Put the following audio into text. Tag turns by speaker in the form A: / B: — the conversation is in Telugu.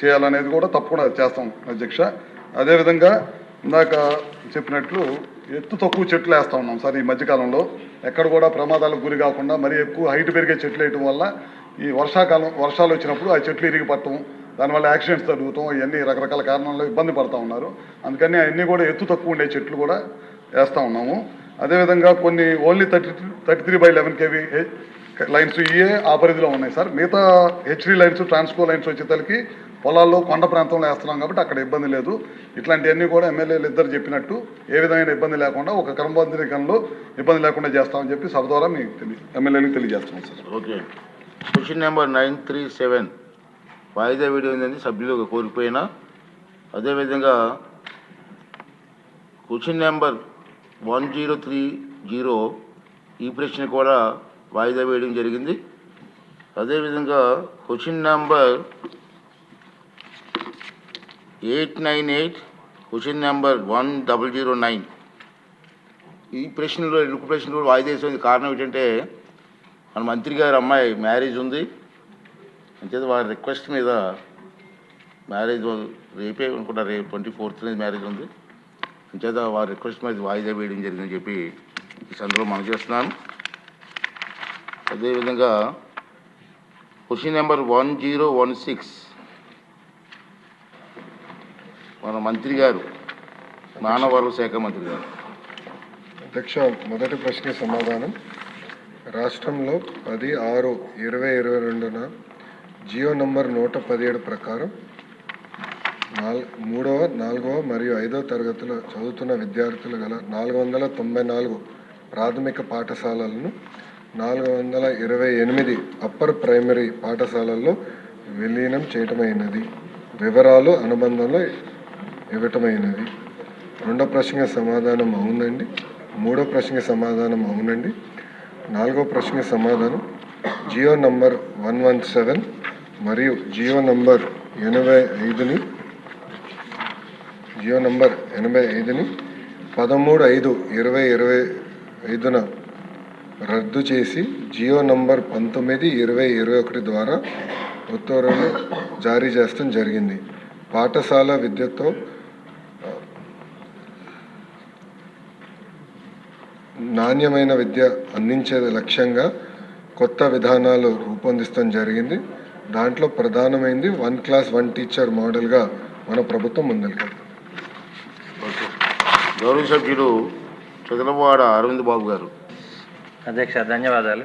A: చేయాలనేది కూడా తప్పకుండా చేస్తాం అధ్యక్ష. అదేవిధంగా ఇందాక చెప్పినట్లు ఎత్తు తక్కువ చెట్లు వేస్తా ఉన్నాం సార్ ఈ మధ్యకాలంలో. ఎక్కడ కూడా ప్రమాదాలకు గురి కాకుండా మరీ ఎక్కువ హైట్ పెరిగే చెట్లు వేయటం వల్ల ఈ వర్షాకాలం వర్షాలు వచ్చినప్పుడు ఆ చెట్లు ఇరిగి పట్టడం దానివల్ల యాక్సిడెంట్స్ జరుగుతాం ఇవన్నీ రకరకాల కారణాల్లో ఇబ్బంది పడుతూ ఉన్నారు. అందుకని అవన్నీ కూడా ఎత్తు తక్కువ ఉండే చెట్లు కూడా వేస్తూ ఉన్నాము. అదేవిధంగా కొన్ని only thirty thirty three by eleven KV lines ఇవే ఆ పరిధిలో ఉన్నాయి సార్. మిగతా హెచ్డీ లైన్స్ ట్రాన్స్కో లైన్స్ వచ్చేసరికి పొలాల్లో కొండ ప్రాంతంలో వేస్తున్నాం కాబట్టి అక్కడ ఇబ్బంది లేదు. ఇట్లాంటివన్నీ కూడా ఎమ్మెల్యేలు ఇద్దరు చెప్పినట్టు ఏ విధమైన ఇబ్బంది లేకుండా ఒక క్రమబద్ధీకరణలో ఇబ్బంది లేకుండా చేస్తామని చెప్పి సభ ద్వారా మీకు తెలియ ఎమ్మెల్యేలకు తెలియజేస్తాం sir.
B: Okay. Question number nine three seven వాయిదా వేడి ఉందని సభ్యులు కోల్పోయినా అదేవిధంగా question number one zero three zero ఈ ప్రశ్న కూడా వాయిదా వేయడం జరిగింది. అదేవిధంగా question number eight nine eight question number one double zero nine. ఈ ప్రశ్నలో రెండు ప్రశ్నలు కూడా వాయిదా వేసేది కారణం ఏంటంటే మన మంత్రి గారి అమ్మాయి మ్యారేజ్ ఉంది. అంతేత వారి రిక్వెస్ట్ మీద మ్యారేజ్ రేపే అనుకుంటా రేపు ట్వంటీ ఫోర్త్ మ్యారేజ్ ఉంది. అంతేత వారి రిక్వెస్ట్ మీద వాయిదా వేయడం జరిగిందని చెప్పి ఈ సందర్భంలో మనం చేస్తున్నాను. అదేవిధంగా question number one zero one six. మన మంత్రి గారు మానవ వనరుల శాఖ మంత్రి గారు.
C: అధ్యక్ష మొదటి ప్రశ్న సమాధానం. రాష్ట్రంలో పది ఆరు ఇరవై ఇరవై రెండున జియో నంబర్ నూట పదిహేడు ప్రకారం నాల్ మూడవ నాలుగవ మరియు ఐదవ తరగతిలో చదువుతున్న విద్యార్థులు గల నాలుగు వందల తొంభై నాలుగు ప్రాథమిక పాఠశాలలను నాలుగు వందల ఇరవై ఎనిమిది అప్పర్ ప్రైమరీ పాఠశాలల్లో విలీనం చేయటమైనది. వివరాలు అనుబంధంలో ఇవ్వటమైనది. రెండో ప్రశ్నకి సమాధానం అవునండి. మూడో ప్రశ్నకి సమాధానం అవునండి. నాలుగో ప్రశ్నకి సమాధానం. GO number one one seven మరియు జియో నంబర్ ఎనభై ఐదుని జియో నంబర్ ఎనభై ఐదుని పదమూడు ఐదు ఇరవై ఇరవై ఐదున రద్దు చేసి జియో నంబర్ పంతొమ్మిది ఇరవై ఇరవై ఒకటి ద్వారా ఉత్తర్వులు జారీ చేస్తాం జరిగింది. పాఠశాల విద్యతో నాణ్యమైన విద్య అందించే లక్ష్యంగా కొత్త విధానాలు రూపొందిస్తాం జరిగింది. దాంట్లో ప్రధానమైంది వన్ క్లాస్ వన్ టీచర్ మోడల్గా మన ప్రభుత్వం ముందరికెళ్తుంది
B: ఓకే. గౌరవ సభ్యులు చదలవాడ అరవింద్ బాబు గారు.
D: అధ్యక్ష ధన్యవాదాలు.